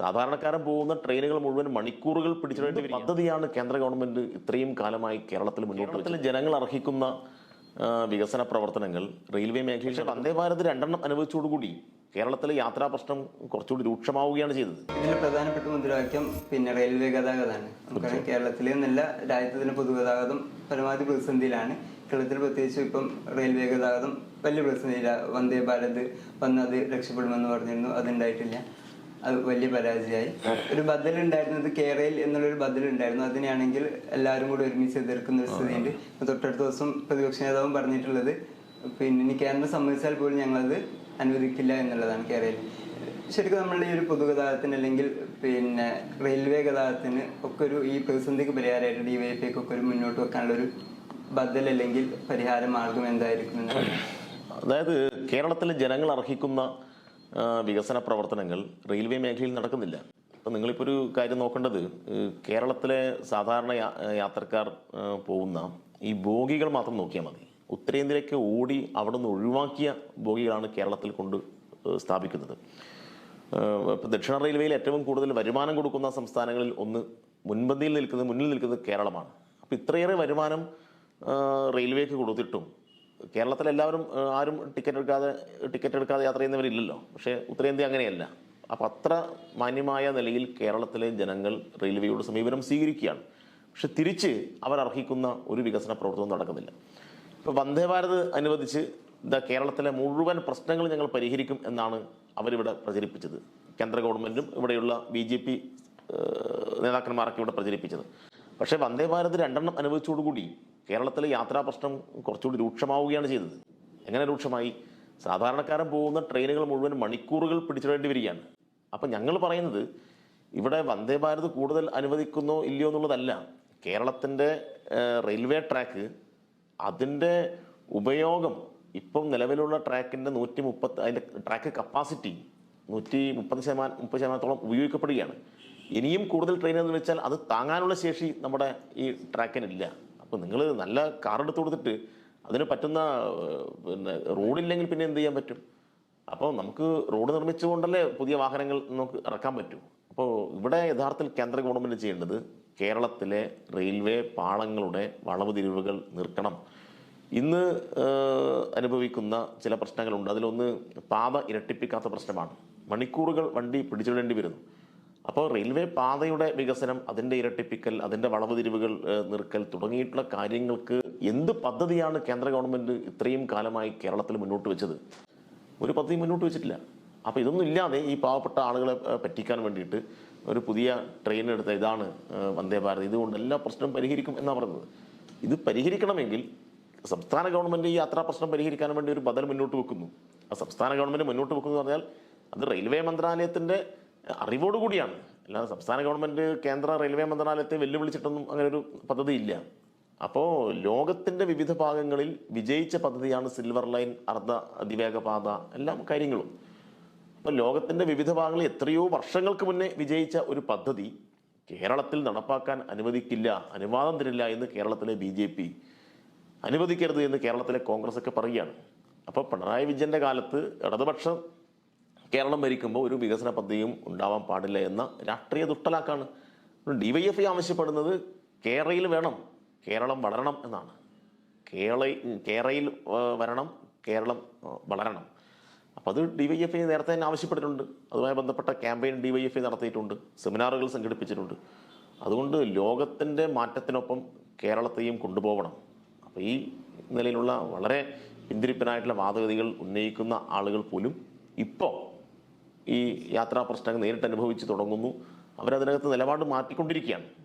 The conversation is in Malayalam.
സാധാരണക്കാരൻ പോകുന്ന ട്രെയിനുകൾ മുഴുവൻ മണിക്കൂറുകൾ പിടിച്ചിട്ട് പദ്ധതിയാണ്. കേന്ദ്ര ഗവൺമെന്റ് ഇത്രയും കാലമായി കേരളത്തിൽ മുന്നോട്ട് കേരളത്തിൽ ജനങ്ങൾ അർഹിക്കുന്ന വികസന പ്രവർത്തനങ്ങൾ റെയിൽവേ മേഖലയിൽ വന്ദേ ഭാരത് രണ്ടെണ്ണം അനുവദിച്ചോടുകൂടി കേരളത്തിലെ യാത്രാ പ്രശ്നം കുറച്ചുകൂടി രൂക്ഷമാവുകയാണ് ചെയ്തത്. ഇതിൽ പ്രധാനപ്പെട്ട മുദ്രാവാക്യം പിന്നെ റെയിൽവേ ഗതാഗതമാണ്. നമുക്കറിയാം കേരളത്തിലെ നല്ല രാജ്യത്തിന്റെ പൊതുഗതാഗതം പരമാവധി പ്രതിസന്ധിയിലാണ്. കേരളത്തിൽ പ്രത്യേകിച്ച് ഇപ്പം റെയിൽവേ ഗതാഗതം വലിയ പ്രതിസന്ധിയില്ല. വന്ദേ ഭാരത് വന്നത് രക്ഷപ്പെടുമെന്ന് പറഞ്ഞിരുന്നു. അതുണ്ടായിട്ടില്ല. അത് വലിയ പരാജയമായി. ഒരു ബദൽ ഉണ്ടായിരുന്നത് കേരയിൽ എന്നുള്ളൊരു ബദൽ ഉണ്ടായിരുന്നു അതിനെയാണെങ്കിൽ എല്ലാവരും കൂടി ഒരുമിച്ച് എതിർക്കുന്ന ഒരു സ്ഥിതിയുണ്ട്. തൊട്ടടുത്ത ദിവസം പ്രതിപക്ഷ നേതാവും പറഞ്ഞിട്ടുള്ളത് പിന്നെ ഇനി കേന്ദ്രം സമ്മതിച്ചാൽ പോലും ഞങ്ങളത് അനുവദിക്കില്ല എന്നുള്ളതാണ് കേരളയിൽ. ശരിക്കും നമ്മളുടെ ഈ ഒരു പൊതുഗതാഗതത്തിന് അല്ലെങ്കിൽ പിന്നെ റെയിൽവേ ഗതാഗതത്തിന് ഒക്കെ ഒരു ഈ പ്രതിസന്ധിക്ക് പരിഹാരമായിട്ട് ഡി വൈ പിക്ക് ഒക്കെ ഒരു മുന്നോട്ട് വെക്കാനുള്ള ഒരു ബദൽ അല്ലെങ്കിൽ പരിഹാര മാർഗം എന്തായിരിക്കും അതായത് കേരളത്തിലെ ജനങ്ങൾ അർഹിക്കുന്ന വികസന പ്രവർത്തനങ്ങൾ റെയിൽവേ മേഖലയിൽ നടക്കുന്നില്ല. അപ്പം നിങ്ങളിപ്പോൾ ഒരു കാര്യം നോക്കേണ്ടത് കേരളത്തിലെ സാധാരണ യാത്രക്കാർ പോകുന്ന ഈ ബോഗികൾ മാത്രം നോക്കിയാൽ മതി. ഉത്തരേന്ത്യയിലേക്ക് ഓടി അവിടെ നിന്ന് ഒഴിവാക്കിയ ബോഗികളാണ് കേരളത്തിൽ കൊണ്ട് സ്ഥാപിക്കുന്നത്. ഇപ്പം ദക്ഷിണ റെയിൽവേയിൽ ഏറ്റവും കൂടുതൽ വരുമാനം കൊടുക്കുന്ന സംസ്ഥാനങ്ങളിൽ ഒന്ന് മുൻപന്തിയിൽ നിൽക്കുന്നത് മുന്നിൽ നിൽക്കുന്നത് കേരളമാണ്. അപ്പം ഇത്രയേറെ വരുമാനം റെയിൽവേക്ക് കൊടുത്തിട്ടും കേരളത്തിൽ എല്ലാവരും ആരും ടിക്കറ്റ് എടുക്കാതെ ടിക്കറ്റ് എടുക്കാതെ യാത്ര ചെയ്യുന്നവരില്ലല്ലോ. പക്ഷേ ഉത്തരേന്ത്യ അങ്ങനെയല്ല. അപ്പം അത്ര മാന്യമായ നിലയിൽ കേരളത്തിലെ ജനങ്ങൾ റെയിൽവേയുടെ സമീപനം സ്വീകരിക്കുകയാണ്. പക്ഷെ തിരിച്ച് അർഹിക്കുന്ന ഒരു വികസന പ്രവർത്തനവും നടക്കുന്നില്ല. ഇപ്പോൾ വന്ദേ ഭാരത് അനുവദിച്ച് ഇതാ കേരളത്തിലെ മുഴുവൻ പ്രശ്നങ്ങൾ ഞങ്ങൾ പരിഹരിക്കും എന്നാണ് അവരിവിടെ പ്രചരിപ്പിച്ചത്. കേന്ദ്ര ഗവൺമെന്റും ഇവിടെയുള്ള ബി ജെ പി നേതാക്കന്മാരൊക്കെ ഇവിടെ പ്രചരിപ്പിച്ചത്. പക്ഷേ വന്ദേ ഭാരത് രണ്ടെണ്ണം അനുവദിച്ചോടുകൂടി കേരളത്തിലെ യാത്രാ പ്രശ്നം കുറച്ചുകൂടി രൂക്ഷമാവുകയാണ് ചെയ്തത്. എങ്ങനെ രൂക്ഷമായി? സാധാരണക്കാരൻ പോകുന്ന ട്രെയിനുകൾ മുഴുവൻ മണിക്കൂറുകൾ പിടിച്ചിടേണ്ടി വരികയാണ്. അപ്പം ഞങ്ങൾ പറയുന്നത് ഇവിടെ വന്ദേ ഭാരത് കൂടുതൽ അനുവദിക്കുന്നോ ഇല്ലയോ എന്നുള്ളതല്ല. കേരളത്തിന്റെ റെയിൽവേ ട്രാക്ക് അതിന്റെ ഉപയോഗം ഇപ്പം നിലവിലുള്ള ട്രാക്കിന്റെ നൂറ്റി മുപ്പത്തി അതിന്റെ ട്രാക്ക് കപ്പാസിറ്റി നൂറ്റി മുപ്പത് ശതമാനം മുപ്പത് ശതമാനത്തോളം ഉപയോഗിക്കപ്പെടുകയാണ്. ഇനിയും കൂടുതൽ ട്രെയിനുകൾ എന്ന് വെച്ചാൽ അത് താങ്ങാനുള്ള ശേഷി നമ്മുടെ ഈ ട്രാക്കിനില്ല. അപ്പോൾ നിങ്ങൾ നല്ല കാർ എടുത്ത് കൊടുത്തിട്ട് അതിന് പറ്റുന്ന പിന്നെ റോഡില്ലെങ്കിൽ പിന്നെ എന്ത് ചെയ്യാൻ പറ്റും? അപ്പോൾ നമുക്ക് റോഡ് നിർമ്മിച്ചുകൊണ്ടല്ലേ പുതിയ വാഹനങ്ങൾ നമുക്ക് ഇറക്കാൻ പറ്റൂ. അപ്പോൾ ഇവിടെ യഥാർത്ഥത്തിൽ കേന്ദ്ര ഗവൺമെന്റ് ചെയ്യേണ്ടത് കേരളത്തിലെ റെയിൽവേ പാളങ്ങളുടെ വളവ് തിരിവുകൾ നിർക്കണം ഇന്ന് അനുഭവിക്കുന്ന ചില പ്രശ്നങ്ങളുണ്ട്. അതിലൊന്ന് പാത ഇരട്ടിപ്പിക്കാത്ത പ്രശ്നമാണ്. മണിക്കൂറുകൾ വണ്ടി പിടിച്ചിടേണ്ടി വരുന്നു. അപ്പോൾ റെയിൽവേ പാതയുടെ വികസനം അതിന്റെ ഇരട്ടിപ്പിക്കൽ അതിന്റെ വളവ് തിരിവുകൾ നിർക്കൽ തുടങ്ങിയിട്ടുള്ള കാര്യങ്ങൾക്ക് എന്ത് പദ്ധതിയാണ് കേന്ദ്ര ഗവൺമെന്റ് ഇത്രയും കാലമായി കേരളത്തിൽ മുന്നോട്ട് വെച്ചത്? ഒരു പദ്ധതി മുന്നോട്ട് വെച്ചിട്ടില്ല. അപ്പോൾ ഇതൊന്നും ഇല്ലാതെ ഈ പാവപ്പെട്ട ആളുകളെ പറ്റിക്കാൻ വേണ്ടിയിട്ട് ഒരു പുതിയ ട്രെയിൻ എടുത്ത ഇതാണ് വന്ദേ ഭാരത്. ഇതുകൊണ്ട് എല്ലാ പ്രശ്നവും പരിഹരിക്കും എന്നാണ് പറയുന്നത് ഇത് പരിഹരിക്കണമെങ്കിൽ സംസ്ഥാന ഗവൺമെന്റ് ഈ യാത്രാ പ്രശ്നം പരിഹരിക്കാൻ വേണ്ടി ഒരു ബദൽ മുന്നോട്ട് വെക്കുന്നു. ആ സംസ്ഥാന ഗവൺമെന്റ് മുന്നോട്ട് വെക്കുന്നു പറഞ്ഞാൽ അത് റെയിൽവേ മന്ത്രാലയത്തിന്റെ അറിവോടുകൂടിയാണ് അല്ലാതെ സംസ്ഥാന ഗവൺമെന്റ് കേന്ദ്ര റെയിൽവേ മന്ത്രാലയത്തെ വെല്ലുവിളിച്ചിട്ടൊന്നും അങ്ങനെ ഒരു പദ്ധതി ഇല്ല അപ്പോൾ ലോകത്തിന്റെ വിവിധ ഭാഗങ്ങളിൽ വിജയിച്ച പദ്ധതിയാണ് സിൽവർ ലൈൻ അർദ്ധ അതിവേഗ പാത എല്ലാം കാര്യങ്ങളും. അപ്പോൾ ലോകത്തിന്റെ വിവിധ ഭാഗങ്ങളിൽ എത്രയോ വർഷങ്ങൾക്ക് മുന്നേ വിജയിച്ച ഒരു പദ്ധതി കേരളത്തിൽ നടപ്പാക്കാൻ അനുവദിക്കില്ല അനുവാദം തരില്ല എന്ന് കേരളത്തിലെ ബി ജെ പി അനുവദിക്കരുത് എന്ന് കേരളത്തിലെ കോൺഗ്രസ് ഒക്കെ പറയുകയാണ്. അപ്പോൾ പിണറായി വിജയന്റെ കാലത്ത് ഇടതുപക്ഷം കേരളം ഭരിക്കുമ്പോൾ ഒരു വികസന പദ്ധതിയും ഉണ്ടാവാൻ പാടില്ല എന്ന രാഷ്ട്രീയ ദുഷ്ടലാക്കാണ്. ഡി വൈ എഫ് ഐ ആവശ്യപ്പെടുന്നത് കേരളയിൽ വേണം കേരളം വളരണം എന്നാണ്. കേരള കേരളയിൽ വരണം കേരളം വളരണം. അപ്പോൾ അത് ഡി വൈ എഫ് ഐ നേരത്തെ തന്നെ ആവശ്യപ്പെട്ടിട്ടുണ്ട്. അതുമായി ബന്ധപ്പെട്ട campaign D Y F I നടത്തിയിട്ടുണ്ട് സെമിനാറുകൾ സംഘടിപ്പിച്ചിട്ടുണ്ട്. അതുകൊണ്ട് ലോകത്തിന്റെ മാറ്റത്തിനൊപ്പം കേരളത്തെയും കൊണ്ടുപോകണം അപ്പോൾ ഈ നിലയിലുള്ള വളരെ പിന്തിരിപ്പനായിട്ടുള്ള വാദഗതികൾ ഉന്നയിക്കുന്ന ആളുകൾ പോലും ഇപ്പോൾ ഈ യാത്രാ പ്രശ്നങ്ങൾ നേരിട്ട് അനുഭവിച്ച് തുടങ്ങുന്നു. അവരതിനകത്ത് നിലപാട് മാറ്റിക്കൊണ്ടിരിക്കുകയാണ്.